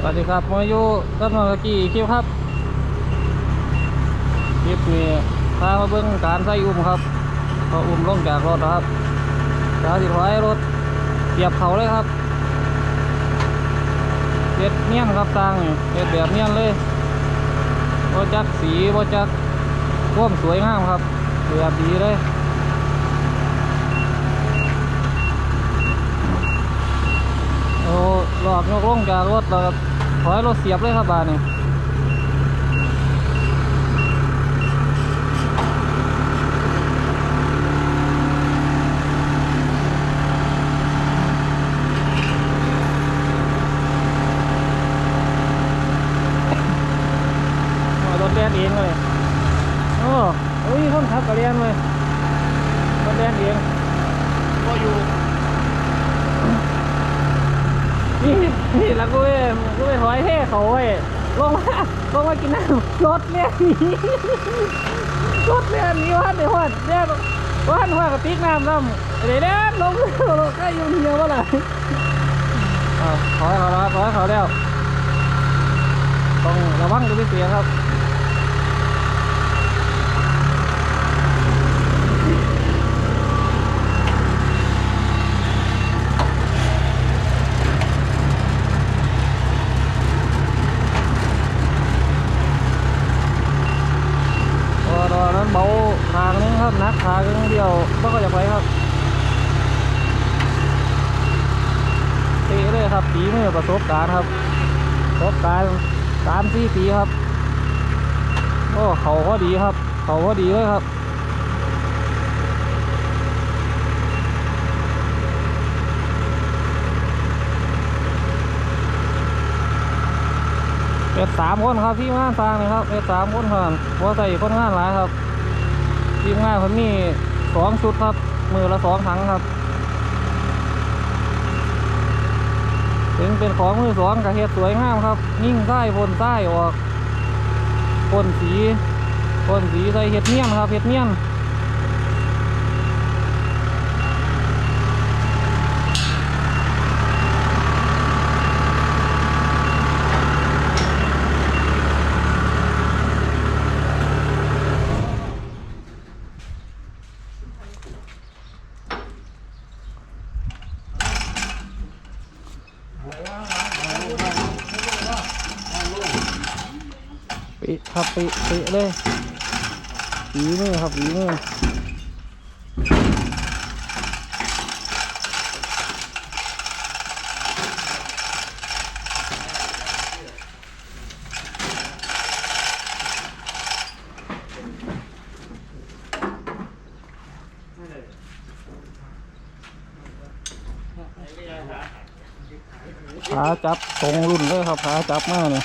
สวัสดีครับมาอยู่กับน้อตะกี้คลิปครับคลิปนี้พามาเบิ่งการใส่อุ้มครับเขาอุ้มลงจากรถครับจากสิถอยรถเทียบเขาเลยครับเฮ็ดเนียนครับสร้างเฮ็ดแบบเนียนเลยบ่จักสีบ่จักควมสวยงามครับแบบดีเลยโอ้หลอกยกลงจากรถแล้วก็ถ อยรถเสียบเลยครับบานนี่เอรถแดนเองเลยโอ้โอ้ยคนขับกระเรียนเลยรถแดนเองก็อยู่ นี่นี่แล้วกูไปกูไปหอยเท่เขาเว้ยลงมาลงมากินน้ำรถเนี่ยหนีรถเนี่ยหนีวันเดี๋ยววันเนี่ยวันหัวกับติ๊กน้ำน้ำเดี๋ยวเนี่ยลงลงใกล้ยุ่งเหี่ยววะล่ะอ้าวถอยเขาแล้วขอยเขาแล้วต้องระวังดูพี่เสียครับพอตอนนั้น เบาทางนึงครับนักทางนึงเดียวต้องก็จะไปครับตีเลยครับปีมือประสบการณ์ครับประสบการณ์สามสี่ปีครับโอ้เขาก็ดีครับ เขาก็ดีเลยครับเป็นสามคนครับที่งานสร้างนี่ครับเป็นสามคนครับเพราใส่คนงานหลายครับ ทีมงานคนนี้สองชุดครับ มือละสองถังครับ ถึงเป็นของมือสองกระเฮ็ดสวยงามครับ ยิ่งใต้พ่นใต้ออกพ่นสีพ่นสีใส่เห็ดเนียนครับเห็ดเนียน ปิ ครับปิปิเลยฝีมือครับฝีมือขาจับตรงรุ่นเลยครับขาจับมากเนี่ย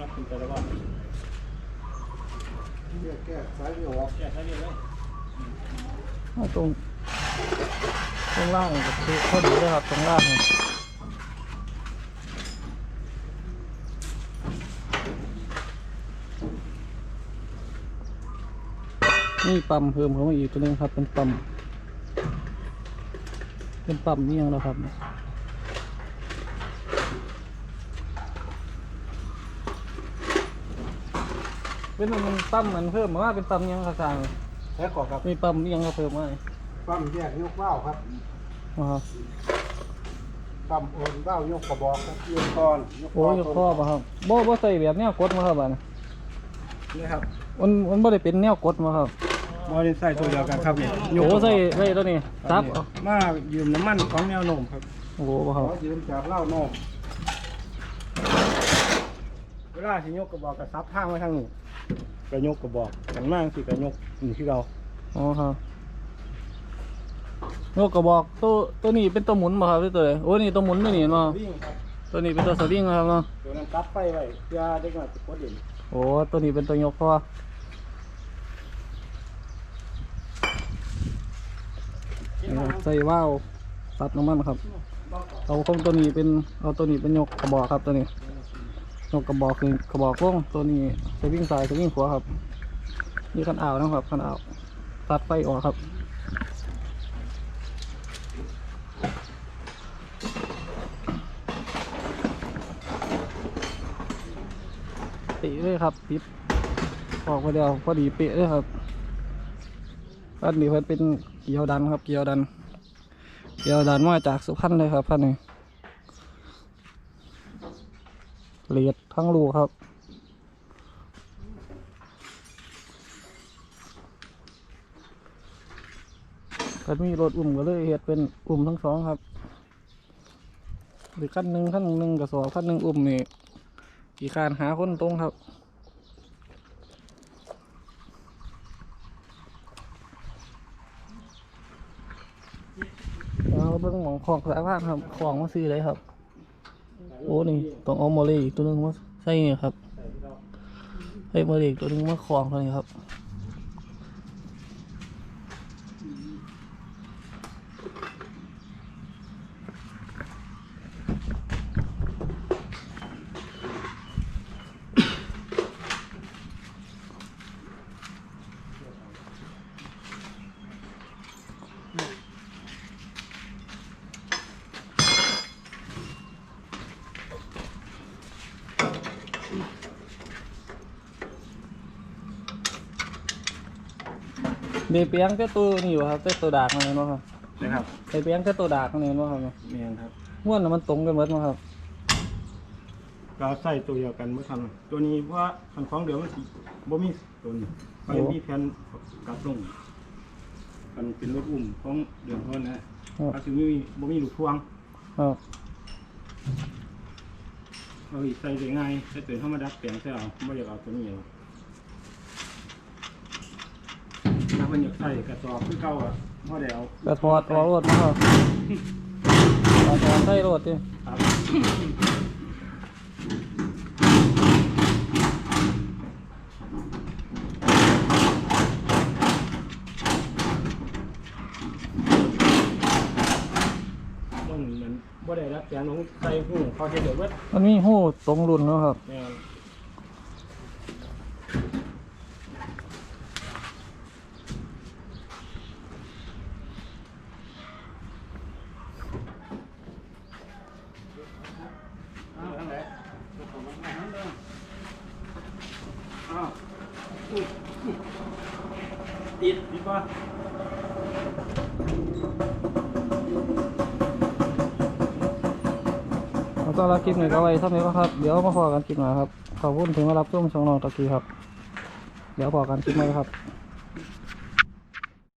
รับคุณแต่ละวันแก้แก้สายไม่ออกแก่ใช้เยอะเลยเอาตรงตรงล่างก็คือพอดีเลยครับตรงล่างเนี่ยนี่ปั๊มเพิ่มเข้ามาอีกตัวหนึงครับ เป็นปั๊มเป็นปั๊มเนียงแล้วครับ เป็นมันปั๊มมันเพิ่มมาว่าเป็นปั๊มเนียงกระซังแล้ก่อนครับมีปั๊มเนียงก็เพิ่มมาเลยปั๊มแยกยกว่าวครับอ๋อปั๊มโอนว่าวยกกระบอกครับยกก้อนโอ้ยกข้อป่ะครับบ่บ่ใส่แบบแนวกดมาครับอันนี้นี่ครับมันมันบ่ได้เป็นแนวกดมาครับมอเตอร์ไซค์ตัวเดียวกันครับนี่โอ้ใส่ใส่ตัวนี้ซับเอามายืมน้ำมันของแนวโน้มครับโอ้โหบ่ขครัอบยืมจากเหล้าโน้มเวลาที่ยกกระบอกกระซับทางไว้ทางนี้ กระยกกระบอกกันมากสิกระยกนี่ที่เราอ๋อครับโยกกระบอกตัวตัวนี้เป็นตัวหมุนบ่ครับหรือตัวใดโอ้นี่ตัวหมุนตัวนี้เนาะวิ่งครับตัวนี้เป็นตัวสลิงนะครับเนาะตัวนั้นกลับไปไว้เพื่อเด็กน้อยจะกดเด่นโอ้ตัวนี้เป็นตัวยกพอนี่ครับใส่ว่าวตัดน้ำมันครับ เอาของตัวนี้เป็นเอาตัวนี้เป็นยกกระบอกครับตัวนี้ ยกกระบอกคือกระบอกลงตัวนี้สวิ่งซ้ายสวิ่งขวาครับนี่ขันอ่าวนะครับขันอ่าวตัดไฟออกครับปีเลยครับปิดออกมาเดียวพอดีเป๊ะเลยครับอันนี้เพิ่นเป็นเกียวดันครับ เกียวดัน เกียวดันมาจากสุพรรณเลยครับพันนี้ เลียดทั้งลูกครับ ก็มีรถอุ่มก็เลยเฮ็ดเป็นอุ่มทั้งสองครับหรือขั้นหนึ่งขั้นหนึ่งกับสองขั้นหนึ่งอุ่มนี่อีกการหาคนตรงครับเราเบิ่งหมองของสายพานครับของมาซื้อเลยครับ โอ้นี่ต้องเอาโมเลอีกตัวหนึงมาใส่นี่ครับไอ้โมเลอีกตัวหนึงมาคลองเท่านี้ครับ เดเปียงแต่ตัวนี่อยู่ครับแต่ตัวดากนี่เนาะครับนะครับเดเปียงแต่ตัวดากนี่เนาะครับเมียนครับม้วนน่ะมันตรงกันหมดเนาะครับก็ใส่ตัวเดียวกันเมื่อทำตัวนี้ว่าคันของเดียวมันสิบ่มีตัวนี้ไปมีแผ่นกลับลงมันเป็นรถอุ้มของเดือนต้นนะก็คือมีบ่มีลูกพวงครับเอาอีกใส่ได้ง่ายใส่ตัวธรรมดาแปลงใส่เอาไม่อยากเอาตัวนี้เอา มันอยากใส่กระสอบคือเก่าอะพ่อได้เอากระถอดออกรถมาครับกระถอดใส่รถดิครับต้องเหมือนบ่ได้รับแกนของใส่หูเขาเฮ็ดเดี๋ยวเบิดมันมีหูตรงรุ่นเนาะครับแม่นเอาทางไหนอ้าวอุ๊ยอุ๊ยติดติด ป่ะแล้วก็รับคลิปหน่อยก็ไว้เท่านี้ครับ เดี๋ยวมาพอกันคลิปหน้าครับ ขอบคุณถึงมารับชมช่องน้องตะกี้ครับ เดี๋ยวพอกันคลิปหม่ครับ